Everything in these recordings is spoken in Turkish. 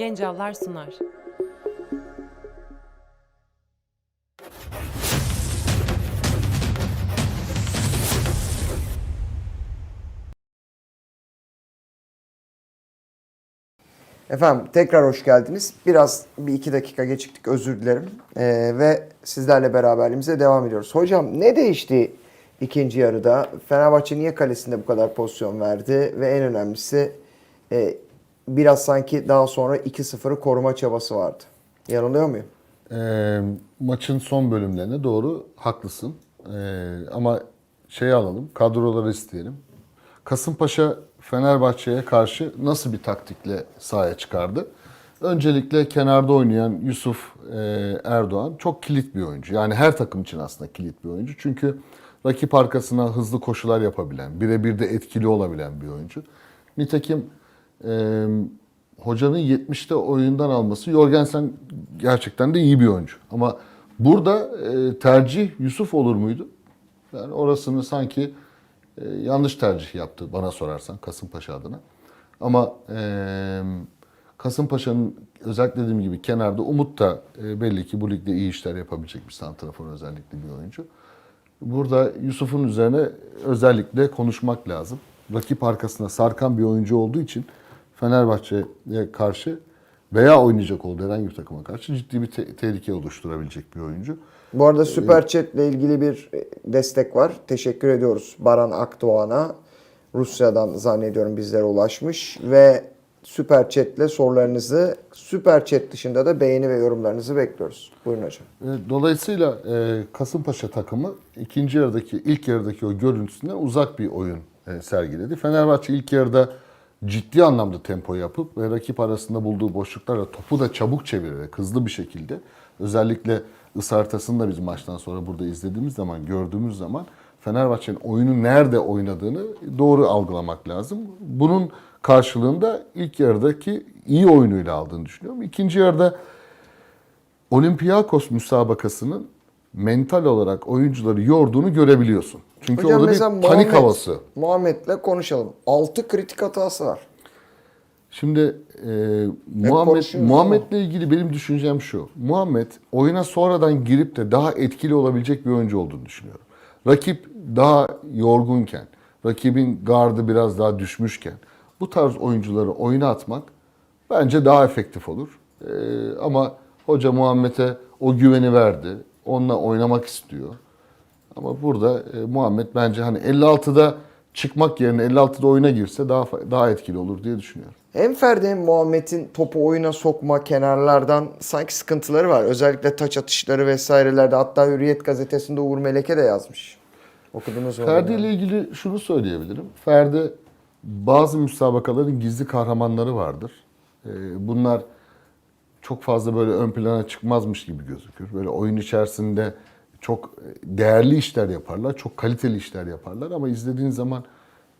Gencallar sunar. Efendim tekrar hoş geldiniz. Biraz bir iki dakika geciktik özür dilerim. Ee, ve sizlerle beraberliğimize devam ediyoruz. Hocam ne değişti ikinci yarıda? Fenerbahçe niye kalesinde bu kadar pozisyon verdi? Ve en önemlisi e, biraz sanki daha sonra 2-0'ı koruma çabası vardı. Yanılıyor muyum? Ee, maçın son bölümlerine doğru haklısın. Ee, ama şey alalım, kadroları isteyelim. Kasımpaşa Fenerbahçe'ye karşı nasıl bir taktikle sahaya çıkardı? Öncelikle kenarda oynayan Yusuf e, Erdoğan çok kilit bir oyuncu. Yani her takım için aslında kilit bir oyuncu. Çünkü rakip arkasına hızlı koşular yapabilen, birebir de etkili olabilen bir oyuncu. Nitekim e, hocanın 70'te oyundan alması Jorgensen gerçekten de iyi bir oyuncu. Ama burada e, tercih Yusuf olur muydu? Yani orasını sanki e, yanlış tercih yaptı bana sorarsan Kasımpaşa adına. Ama e, Kasımpaşa'nın özellikle dediğim gibi kenarda Umut da e, belli ki bu ligde iyi işler yapabilecek bir santrafor özellikle bir oyuncu. Burada Yusuf'un üzerine özellikle konuşmak lazım. Rakip arkasına sarkan bir oyuncu olduğu için Fenerbahçe'ye karşı veya oynayacak olduğu herhangi bir takıma karşı ciddi bir te- tehlike oluşturabilecek bir oyuncu. Bu arada Süper Chat ile ilgili bir e, destek var. Teşekkür ediyoruz Baran Akdoğan'a. Rusya'dan zannediyorum bizlere ulaşmış ve Süper Chat ile sorularınızı Süper Chat dışında da beğeni ve yorumlarınızı bekliyoruz. Buyurun hocam. E, Dolayısıyla e, Kasımpaşa takımı ikinci yarıdaki, ilk yarıdaki o görüntüsünden uzak bir oyun e, sergiledi. Fenerbahçe ilk yarıda ciddi anlamda tempo yapıp ve rakip arasında bulduğu boşluklarla topu da çabuk çevirerek hızlı bir şekilde özellikle ısartasını da biz maçtan sonra burada izlediğimiz zaman, gördüğümüz zaman Fenerbahçe'nin oyunu nerede oynadığını doğru algılamak lazım. Bunun karşılığında ilk yarıdaki iyi oyunuyla aldığını düşünüyorum. İkinci yarıda Olympiakos müsabakasının mental olarak oyuncuları yorduğunu görebiliyorsun. Çünkü Hocam orada bir panik Muhammed- havası. Muhammed'le konuşalım. 6 kritik hatası var. Şimdi e, Muhammed Muhammed'le ilgili benim düşüncem şu. Muhammed oyuna sonradan girip de daha etkili olabilecek bir oyuncu olduğunu düşünüyorum. Rakip daha yorgunken, rakibin gardı biraz daha düşmüşken bu tarz oyuncuları oyuna atmak bence daha efektif olur. E, ama hoca Muhammed'e o güveni verdi. Onunla oynamak istiyor. Ama burada e, Muhammed bence hani 56'da çıkmak yerine 56'da oyuna girse daha daha etkili olur diye düşünüyorum. Hem Ferdi hem Muhammed'in topu oyuna sokma kenarlardan sanki sıkıntıları var. Özellikle taç atışları vesairelerde. Hatta Hürriyet gazetesinde Uğur Meleke de yazmış. Okudunuz mu? Ferdi ile ilgili şunu söyleyebilirim. Ferdi bazı müsabakaların gizli kahramanları vardır. E, Bunlar çok fazla böyle ön plana çıkmazmış gibi gözükür. Böyle oyun içerisinde çok değerli işler yaparlar, çok kaliteli işler yaparlar ama izlediğin zaman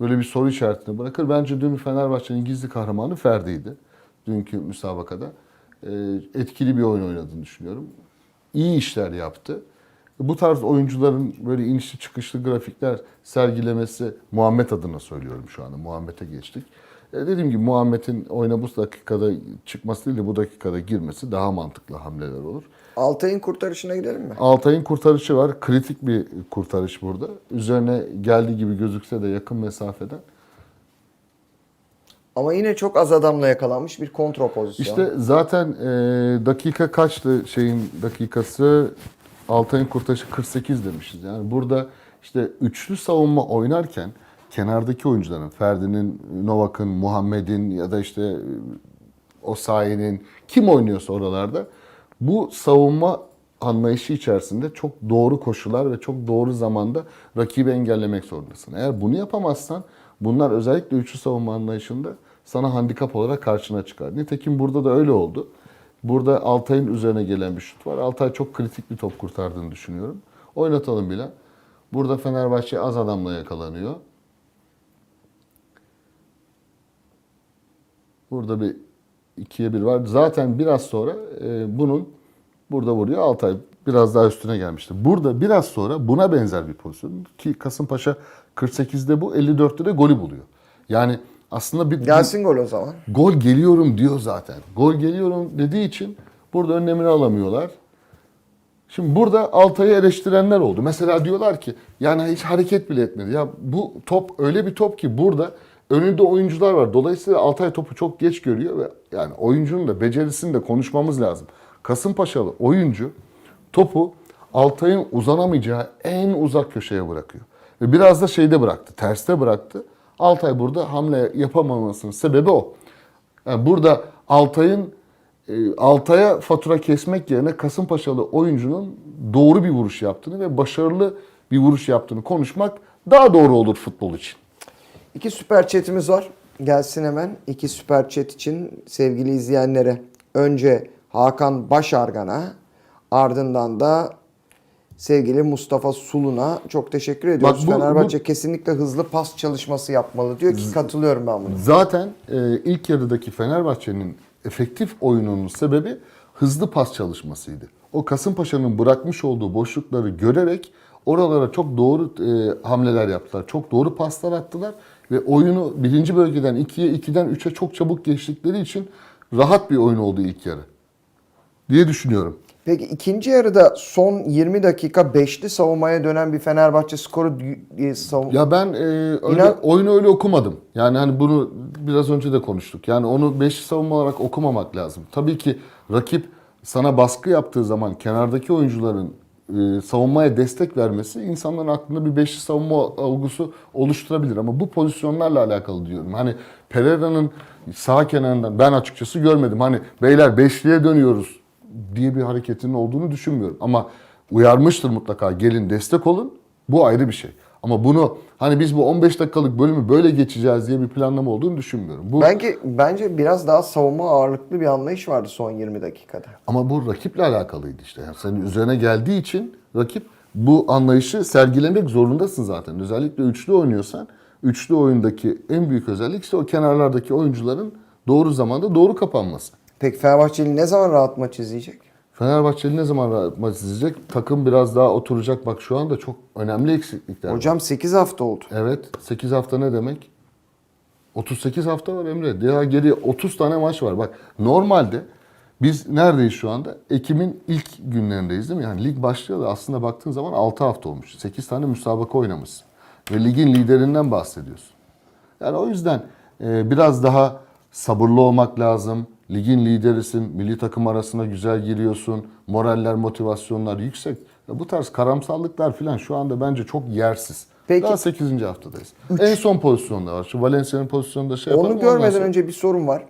böyle bir soru işaretini bırakır. Bence dün Fenerbahçe'nin gizli kahramanı Ferdi'ydi. Dünkü müsabakada. Ee, Etkili bir oyun oynadığını düşünüyorum. İyi işler yaptı. Bu tarz oyuncuların böyle inişli çıkışlı grafikler sergilemesi Muhammed adına söylüyorum şu anda. Muhammed'e geçtik. E, dediğim gibi Muhammed'in oyuna bu dakikada çıkması değil de bu dakikada girmesi daha mantıklı hamleler olur. Altay'ın kurtarışına gidelim mi? Altay'ın kurtarışı var. Kritik bir kurtarış burada. Üzerine geldiği gibi gözükse de yakın mesafeden. Ama yine çok az adamla yakalanmış bir kontrol pozisyonu. İşte zaten e, dakika kaçtı şeyin dakikası? Altay'ın kurtarışı 48 demişiz. Yani burada işte üçlü savunma oynarken kenardaki oyuncuların, Ferdi'nin, Novak'ın, Muhammed'in ya da işte Osayi'nin kim oynuyorsa oralarda bu savunma anlayışı içerisinde çok doğru koşular ve çok doğru zamanda rakibi engellemek zorundasın. Eğer bunu yapamazsan bunlar özellikle üçlü savunma anlayışında sana handikap olarak karşına çıkar. Nitekim burada da öyle oldu. Burada Altay'ın üzerine gelen bir şut var. Altay çok kritik bir top kurtardığını düşünüyorum. Oynatalım bile. Burada Fenerbahçe az adamla yakalanıyor. Burada bir ikiye bir var. Zaten biraz sonra e, bunun burada vuruyor. Altay biraz daha üstüne gelmişti. Burada biraz sonra buna benzer bir pozisyon ki Kasımpaşa 48'de bu 54'te de golü buluyor. Yani aslında bir Gelsin gol o zaman. gol geliyorum diyor zaten. Gol geliyorum dediği için burada önlemini alamıyorlar. Şimdi burada Altay'ı eleştirenler oldu. Mesela diyorlar ki yani hiç hareket bile etmedi. Ya bu top öyle bir top ki burada önünde oyuncular var. Dolayısıyla Altay topu çok geç görüyor ve yani oyuncunun da becerisini de konuşmamız lazım. Kasımpaşalı oyuncu topu Altay'ın uzanamayacağı en uzak köşeye bırakıyor. Ve biraz da şeyde bıraktı, terste bıraktı. Altay burada hamle yapamamasının sebebi o. Yani burada Altay'ın e, Altay'a fatura kesmek yerine Kasımpaşalı oyuncunun doğru bir vuruş yaptığını ve başarılı bir vuruş yaptığını konuşmak daha doğru olur futbol için. İki süper chatimiz var. Gelsin hemen. İki süper chat için sevgili izleyenlere. Önce Hakan Başargan'a ardından da sevgili Mustafa Sulun'a çok teşekkür ediyoruz. bu- Fenerbahçe kesinlikle hızlı pas çalışması yapmalı diyor ki katılıyorum ben buna. Zaten e, ilk yarıdaki Fenerbahçe'nin efektif oyununun sebebi hızlı pas çalışmasıydı. O Kasımpaşa'nın bırakmış olduğu boşlukları görerek oralara çok doğru e, hamleler yaptılar. Çok doğru paslar attılar ve oyunu birinci bölgeden 2'ye 2'den 3'e çok çabuk geçtikleri için rahat bir oyun oldu ilk yarı diye düşünüyorum. Peki ikinci yarıda son 20 dakika beşli savunmaya dönen bir Fenerbahçe skoru e, savun- Ya ben e, öyle, İnan- oyunu öyle okumadım. Yani hani bunu biraz önce de konuştuk. Yani onu beş savunma olarak okumamak lazım. Tabii ki rakip sana baskı yaptığı zaman kenardaki oyuncuların e, savunmaya destek vermesi insanların aklında bir beşli savunma algısı oluşturabilir. Ama bu pozisyonlarla alakalı diyorum. Hani Pereira'nın sağ kenarından ben açıkçası görmedim. Hani beyler beşliye dönüyoruz diye bir hareketinin olduğunu düşünmüyorum. Ama uyarmıştır mutlaka gelin destek olun. Bu ayrı bir şey. Ama bunu hani biz bu 15 dakikalık bölümü böyle geçeceğiz diye bir planlama olduğunu düşünmüyorum. Bu Bence, bence biraz daha savunma ağırlıklı bir anlayış vardı son 20 dakikada. ama bu rakiple alakalıydı işte. Yani senin üzerine geldiği için rakip bu anlayışı sergilemek zorundasın zaten. Özellikle üçlü oynuyorsan üçlü oyundaki en büyük özellik işte o kenarlardaki oyuncuların doğru zamanda doğru kapanması. Peki Fenerbahçeli ne zaman rahat maç izleyecek? Fenerbahçeli ne zaman maç izleyecek? Takım biraz daha oturacak. Bak şu anda çok önemli eksiklikler var. Hocam 8 hafta oldu. Evet. 8 hafta ne demek? 38 hafta var Emre. Daha geriye 30 tane maç var. Bak normalde biz neredeyiz şu anda? Ekim'in ilk günlerindeyiz değil mi? Yani lig başlıyor da aslında baktığın zaman 6 hafta olmuş. 8 tane müsabaka oynamışsın. Ve ligin liderinden bahsediyorsun. Yani o yüzden e, biraz daha sabırlı olmak lazım. Ligin liderisin, milli takım arasına güzel giriyorsun. Moraller, motivasyonlar yüksek. Ya bu tarz karamsallıklar falan şu anda bence çok yersiz. Peki. Daha 8. haftadayız. En son pozisyonda var. Şu Valencia'nın pozisyonunda şey. Onu görmeden sonra- önce bir sorun var.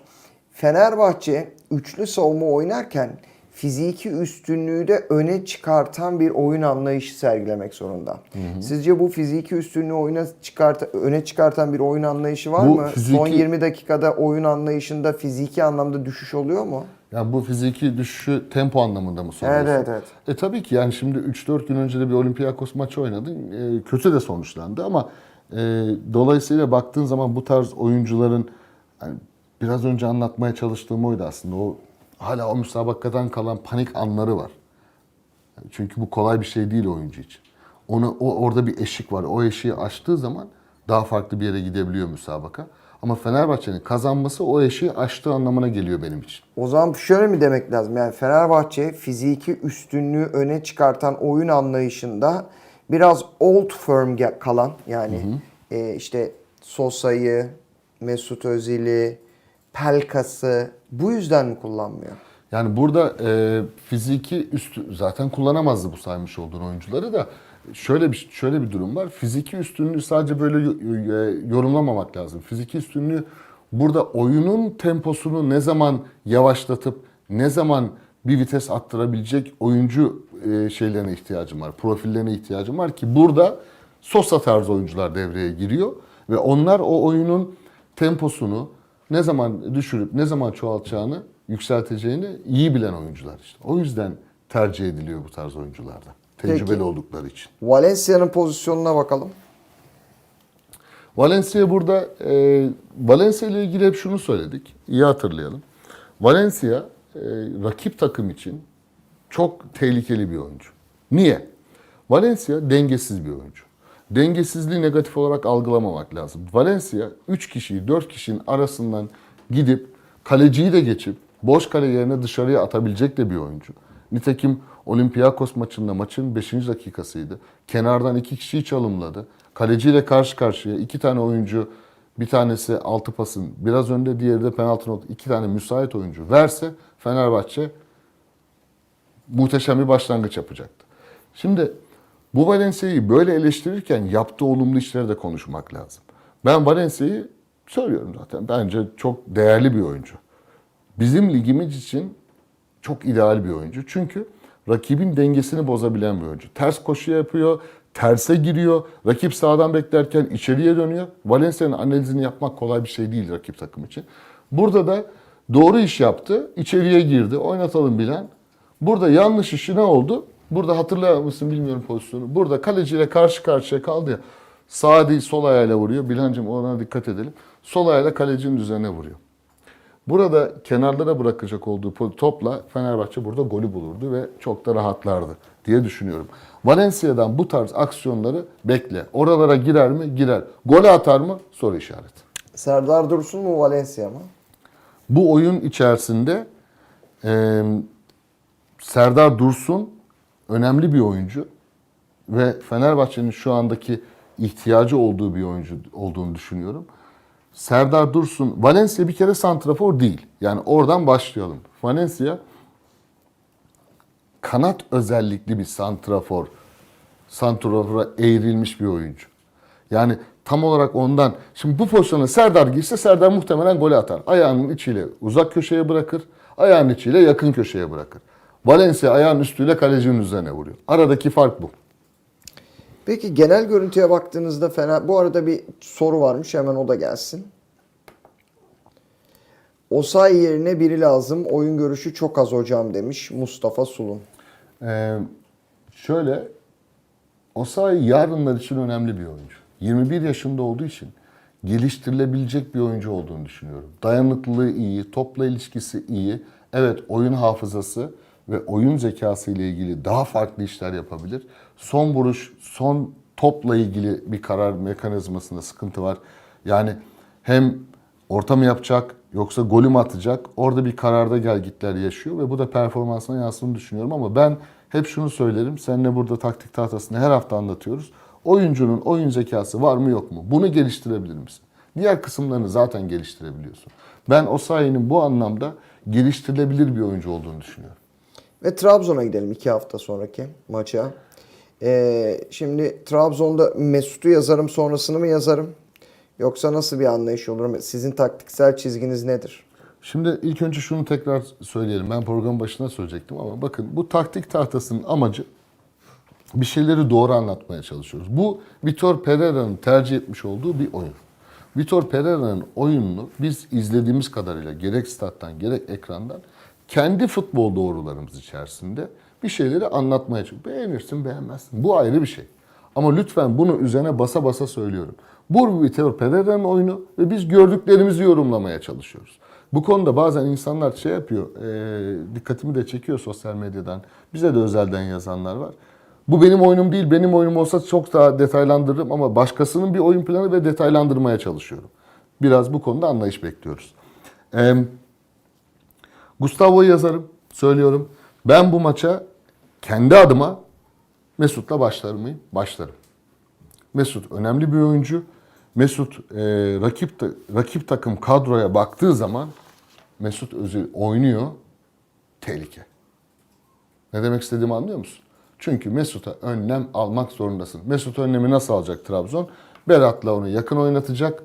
Fenerbahçe üçlü savunma oynarken fiziki üstünlüğü de öne çıkartan bir oyun anlayışı sergilemek zorunda. Sizce bu fiziki üstünlüğü oyuna çıkart öne çıkartan bir oyun anlayışı var Bu mı? fiziki- Son 20 dakikada oyun anlayışında fiziki anlamda düşüş oluyor mu? Yani bu fiziki düşüşü tempo anlamında mı soruyorsun? Evet, evet, evet. E tabii ki yani şimdi 3-4 gün önce de bir Olympiakos maçı oynadın. E, kötü de sonuçlandı ama e, dolayısıyla baktığın zaman bu tarz oyuncuların hani biraz önce anlatmaya çalıştığım oydu aslında. O hala o müsabakadan kalan panik anları var. Yani Çünkü bu kolay bir şey değil oyuncu için. Onu o orada bir eşik var. O eşiği aştığı zaman daha farklı bir yere gidebiliyor müsabaka. Ama Fenerbahçe'nin kazanması o eşiği aştığı anlamına geliyor benim için. O zaman şöyle mi demek lazım? Yani Fenerbahçe fiziki üstünlüğü öne çıkartan oyun anlayışında biraz old firm kalan yani e, işte Sosa'yı, Mesut Özil'i, Pelkas'ı bu yüzden mi kullanmıyor? Yani burada e, fiziki üstü zaten kullanamazdı bu saymış olduğun oyuncuları da şöyle bir şöyle bir durum var. Fiziki üstünlüğü sadece böyle e, yorumlamamak lazım. Fiziki üstünlüğü burada oyunun temposunu ne zaman yavaşlatıp ne zaman bir vites attırabilecek oyuncu e, şeylerine ihtiyacım var. Profillerine ihtiyacım var ki burada Sosa tarzı oyuncular devreye giriyor ve onlar o oyunun temposunu ne zaman düşürüp ne zaman çoğaltacağını, yükselteceğini iyi bilen oyuncular işte. O yüzden tercih ediliyor bu tarz oyuncularda. Tecrübeli Peki. oldukları için. Valencia'nın pozisyonuna bakalım. Valencia burada, e, Valencia ile ilgili hep şunu söyledik. İyi hatırlayalım. Valencia e, rakip takım için çok tehlikeli bir oyuncu. Niye? Valencia dengesiz bir oyuncu. Dengesizliği negatif olarak algılamamak lazım. Valencia 3 kişiyi 4 kişinin arasından gidip kaleciyi de geçip boş kale yerine dışarıya atabilecek de bir oyuncu. Nitekim Olympiakos maçında maçın 5. dakikasıydı. Kenardan iki kişiyi çalımladı. Kaleciyle karşı karşıya iki tane oyuncu bir tanesi altı pasın biraz önde diğeri de penaltı nokta. iki tane müsait oyuncu verse Fenerbahçe muhteşem bir başlangıç yapacaktı. Şimdi bu Valencia'yı böyle eleştirirken yaptığı olumlu işleri de konuşmak lazım. Ben Valencia'yı söylüyorum zaten. Bence çok değerli bir oyuncu. Bizim ligimiz için çok ideal bir oyuncu. Çünkü rakibin dengesini bozabilen bir oyuncu. Ters koşu yapıyor, terse giriyor. Rakip sağdan beklerken içeriye dönüyor. Valencia'nın analizini yapmak kolay bir şey değil rakip takım için. Burada da doğru iş yaptı. içeriye girdi. Oynatalım bilen. Burada yanlış işi ne oldu? Burada hatırlar mısın bilmiyorum pozisyonu. Burada kaleciyle karşı karşıya kaldı ya. Sağ değil sol ayağıyla vuruyor. Bilancım ona dikkat edelim. Sol ayağıyla kalecinin üzerine vuruyor. Burada kenarlara bırakacak olduğu topla Fenerbahçe burada golü bulurdu ve çok da rahatlardı diye düşünüyorum. Valencia'dan bu tarz aksiyonları bekle. Oralara girer mi? Girer. Gole atar mı? Soru işareti. Serdar Dursun mu Valencia mı? Bu oyun içerisinde e, Serdar Dursun önemli bir oyuncu ve Fenerbahçe'nin şu andaki ihtiyacı olduğu bir oyuncu olduğunu düşünüyorum. Serdar Dursun, Valencia bir kere santrafor değil. Yani oradan başlayalım. Valencia kanat özellikli bir santrafor. Santrafora eğrilmiş bir oyuncu. Yani tam olarak ondan. Şimdi bu pozisyona Serdar girse Serdar muhtemelen gol atar. Ayağının içiyle uzak köşeye bırakır. Ayağının içiyle yakın köşeye bırakır. Valencia ayağın üstüyle kalecinin üzerine vuruyor. Aradaki fark bu. Peki genel görüntüye baktığınızda Fener... Bu arada bir soru varmış hemen o da gelsin. Osay yerine biri lazım. Oyun görüşü çok az hocam demiş Mustafa Sulun. Ee, şöyle, Osayi yarınlar için önemli bir oyuncu. 21 yaşında olduğu için geliştirilebilecek bir oyuncu olduğunu düşünüyorum. Dayanıklılığı iyi, topla ilişkisi iyi. Evet oyun hafızası ve oyun zekası ile ilgili daha farklı işler yapabilir. Son vuruş, son topla ilgili bir karar mekanizmasında sıkıntı var. Yani hem orta mı yapacak yoksa golü mü atacak? Orada bir kararda gelgitler yaşıyor ve bu da performansına yansıdığını düşünüyorum ama ben hep şunu söylerim. Seninle burada taktik tahtasında her hafta anlatıyoruz. Oyuncunun oyun zekası var mı yok mu? Bunu geliştirebilir misin? Diğer kısımlarını zaten geliştirebiliyorsun. Ben o sayının bu anlamda geliştirilebilir bir oyuncu olduğunu düşünüyorum. Ve Trabzon'a gidelim iki hafta sonraki maça. Ee, şimdi Trabzon'da Mesut'u yazarım sonrasını mı yazarım? Yoksa nasıl bir anlayış olur? Sizin taktiksel çizginiz nedir? Şimdi ilk önce şunu tekrar söyleyelim. Ben programın başında söyleyecektim ama bakın bu taktik tahtasının amacı bir şeyleri doğru anlatmaya çalışıyoruz. Bu Vitor Pereira'nın tercih etmiş olduğu bir oyun. Vitor Pereira'nın oyununu biz izlediğimiz kadarıyla gerek stat'tan gerek ekrandan kendi futbol doğrularımız içerisinde bir şeyleri anlatmaya çalışıyoruz. Beğenirsin beğenmezsin. Bu ayrı bir şey. Ama lütfen bunu üzerine basa basa söylüyorum. Bu Vitor Pereira'nın oyunu ve biz gördüklerimizi yorumlamaya çalışıyoruz. Bu konuda bazen insanlar şey yapıyor, e, dikkatimi de çekiyor sosyal medyadan. Bize de özelden yazanlar var. Bu benim oyunum değil, benim oyunum olsa çok daha detaylandırırım ama başkasının bir oyun planı ve detaylandırmaya çalışıyorum. Biraz bu konuda anlayış bekliyoruz. Ee, Gustavo'yu yazarım, söylüyorum. Ben bu maça kendi adıma Mesut'la başlar mıyım? Başlarım. Mesut önemli bir oyuncu. Mesut e, rakip rakip takım kadroya baktığı zaman Mesut Özil oynuyor. Tehlike. Ne demek istediğimi anlıyor musun? Çünkü Mesut'a önlem almak zorundasın. Mesut önlemi nasıl alacak Trabzon? Berat'la onu yakın oynatacak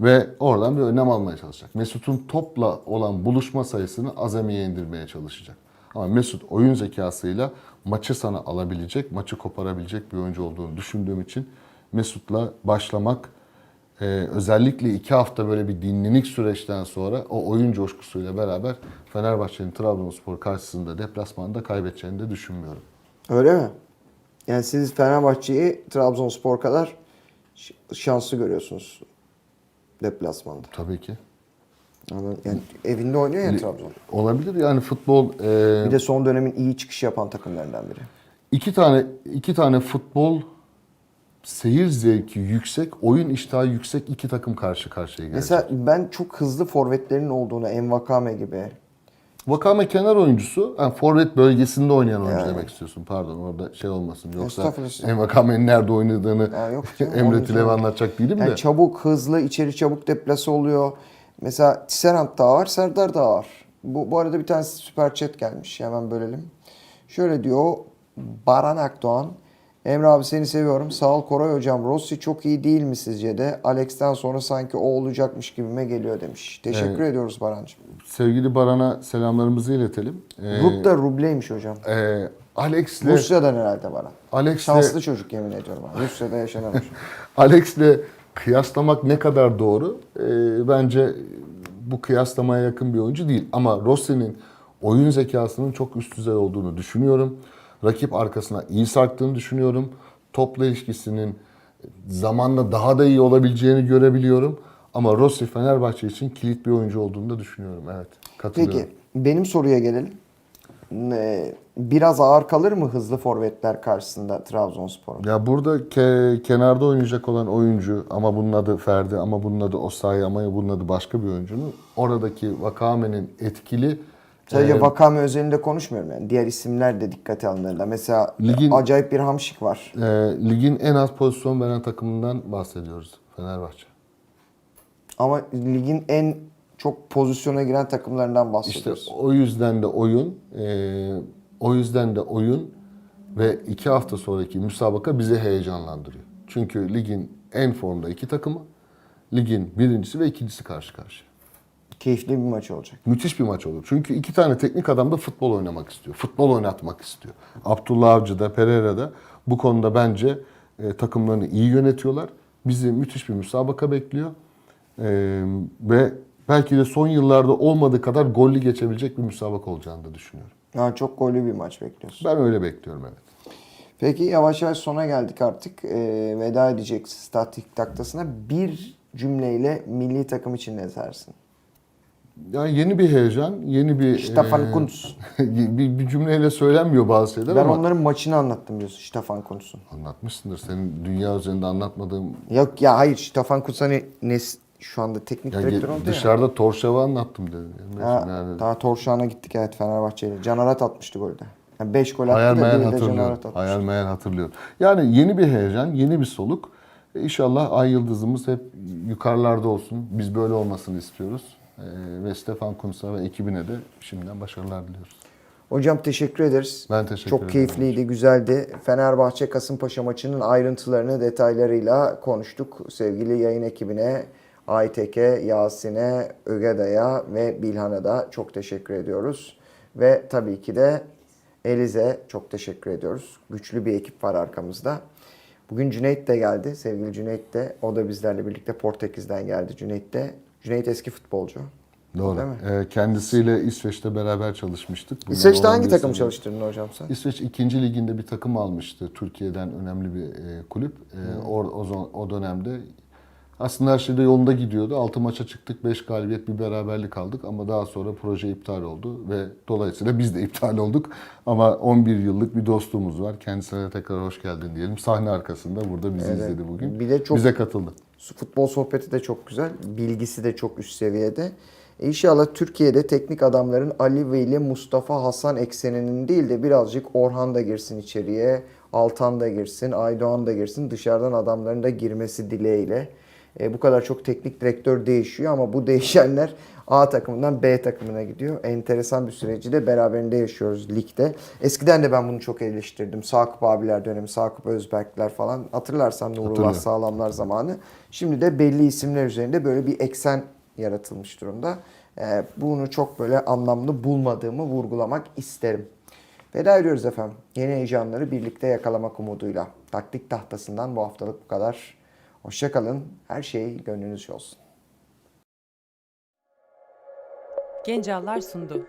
ve oradan bir önlem almaya çalışacak. Mesut'un topla olan buluşma sayısını azamiye indirmeye çalışacak. Ama Mesut oyun zekasıyla maçı sana alabilecek, maçı koparabilecek bir oyuncu olduğunu düşündüğüm için Mesut'la başlamak ee, özellikle iki hafta böyle bir dinlenik süreçten sonra o oyun coşkusuyla beraber Fenerbahçe'nin Trabzonspor karşısında deplasmanda kaybedeceğini de düşünmüyorum. Öyle mi? Yani siz Fenerbahçe'yi Trabzonspor kadar şanslı görüyorsunuz deplasmanda. Tabii ki. Anladın? Yani evinde oynuyor ya Trabzon. Olabilir yani futbol e, Bir de son dönemin iyi çıkış yapan takımlarından biri. iki tane iki tane futbol seyir zevki yüksek, oyun iştahı yüksek iki takım karşı karşıya gelecek. Mesela ben çok hızlı forvetlerin olduğunu Envakame gibi. Vakame kenar oyuncusu, yani forvet bölgesinde oynayan oyuncu demek istiyorsun. Pardon orada şey olmasın. Yoksa Estağfurullah. Envakame'nin nerede oynadığını Ya yok canım, Emre oyuncu- Tilev'e anlatacak değilim Yani de. çabuk, hızlı, içeri çabuk deplase oluyor. Mesela Tisserand da var, Serdar da var. Bu, bu arada bir tane süper chat gelmiş. Hemen bölelim. Şöyle diyor. Baran Akdoğan. Emre abi seni seviyorum. Sağ ol Koray hocam. Rossi çok iyi değil mi sizce de? Alex'ten sonra sanki o olacakmış gibime geliyor demiş. Teşekkür ediyoruz Barancığım. Sevgili Baran'a selamlarımızı iletelim. Ee, Rup da rubleymiş hocam. e, Alex'le Rusya'dan herhalde Baran. Alex'le Şanslı çocuk yemin ediyorum. abi. Rusya'da yaşananmış. Alex'le kıyaslamak ne kadar doğru? Ee, bence bu kıyaslamaya yakın bir oyuncu değil. Ama Rossi'nin oyun zekasının çok üst düzey olduğunu düşünüyorum. Rakip arkasına iyi sarktığını düşünüyorum. Topla ilişkisinin zamanla daha da iyi olabileceğini görebiliyorum. Ama Rossi Fenerbahçe için kilit bir oyuncu olduğunu da düşünüyorum. Evet, katılıyorum. Peki benim soruya gelelim. Biraz ağır kalır mı hızlı forvetler karşısında Trabzonspor'un? Ya burada ke- kenarda oynayacak olan oyuncu ama bunun adı Ferdi ama bunun adı Osayi ama bunun adı başka bir oyuncunun oradaki Vakame'nin etkili Sadece e, Vakame özelinde konuşmuyorum yani. Diğer isimler de dikkate alındığında. Mesela Ligin- acayip bir hamşik var. e, ligin en az pozisyon veren takımından bahsediyoruz Fenerbahçe. Ama ligin en çok pozisyona giren takımlarından İşte bahsediyoruz. o yüzden de oyun e, o yüzden de oyun ve iki hafta sonraki müsabaka bizi heyecanlandırıyor. Çünkü ligin en formda iki takımı, ligin birincisi ve ikincisi karşı karşıya. Keyifli bir maç olacak. Müthiş bir maç olur. Çünkü iki tane teknik adam da futbol oynamak istiyor. Futbol oynatmak istiyor. Abdullah Avcı da Pereira da bu konuda bence e, takımlarını iyi yönetiyorlar. Bizi müthiş bir müsabaka bekliyor. E, ve belki de son yıllarda olmadığı kadar gollü geçebilecek bir müsabaka olacağını da düşünüyorum. Yani çok gollü bir maç bekliyorsun. Ben öyle bekliyorum evet. Peki yavaş yavaş sona geldik artık. Ee, veda edecek statik taktasına. Bir cümleyle milli takım için ne dersin? Yani yeni bir heyecan, yeni bir... Stefan e, Kuntz. bir, bir cümleyle söylenmiyor bazı şeyler Ben ama... onların maçını anlattım diyorsun Stefan Kuntz'un. Anlatmışsındır. Senin dünya üzerinde anlatmadığım Yok ya hayır Stefan Kuntz hani nes şu anda teknik Ya direktör oldu ya. dışarıda Torşav'ı anlattım dedim. Ha, Yani daha Torşağı'na gittik evet Fenerbahçe'yle. Canarat atmıştı golde. Yani 5 gol attı hayal da biri de atmıştı. Hayal meyal hatırlıyorum. Yani yeni bir heyecan, yeni bir soluk. İnşallah ay yıldızımız hep yukarılarda olsun. Biz böyle olmasını istiyoruz. Ee, ve Stefan Kuntz'a ve ekibine de şimdiden başarılar diliyoruz. Hocam teşekkür ederiz. Ben teşekkür Çok ederim. keyifliydi, güzeldi. Fenerbahçe Kasımpaşa maçının ayrıntılarını, detaylarıyla konuştuk. Sevgili yayın ekibine, Aytek'e, Yasin'e, Ögeda'ya ve Bilhan'a da çok teşekkür ediyoruz. Ve tabii ki de Elize çok teşekkür ediyoruz. Güçlü bir ekip var arkamızda. Bugün Cüneyt de geldi. Sevgili Cüneyt de. O da bizlerle birlikte Portekiz'den geldi Cüneyt de. Cüneyt eski futbolcu. Doğru. Ee, kendisiyle İsveç'te beraber çalışmıştık. Bundan İsveç'te hangi 11 takım çalıştırdın hocam sen? İsveç ikinci liginde bir takım almıştı. Türkiye'den önemli bir e, kulüp. E, o, o, o dönemde aslında her şey de yolunda gidiyordu. 6 maça çıktık, 5 galibiyet, bir beraberlik aldık ama daha sonra proje iptal oldu ve dolayısıyla biz de iptal olduk. Ama 11 yıllık bir dostluğumuz var. Kendisine tekrar hoş geldin diyelim. Sahne arkasında burada bizi Evet. izledi bugün. Bir de çok- Bize katıldı. Futbol sohbeti de çok güzel. Bilgisi de çok üst seviyede. İnşallah Türkiye'de teknik adamların Ali ve ile Mustafa Hasan ekseninin değil de birazcık Orhan da girsin içeriye. Altan da girsin, Aydoğan da girsin. Dışarıdan adamların da girmesi dileğiyle. E, bu kadar çok teknik direktör değişiyor ama bu değişenler A takımından B takımına gidiyor. Enteresan bir süreci de beraberinde yaşıyoruz ligde. Eskiden de ben bunu çok eleştirdim. Sakıp abiler dönemi, Sakıp Özberkler falan. Hatırlarsan Nurullah sağlamlar zamanı. Şimdi de belli isimler üzerinde böyle bir eksen yaratılmış durumda. Ee, bunu çok böyle anlamlı bulmadığımı vurgulamak isterim. Veda ediyoruz efendim. Yeni heyecanları birlikte yakalamak umuduyla. Taktik tahtasından bu haftalık bu kadar. Hoşçakalın. Her şey gönlünüzce olsun. Genceallar sundu.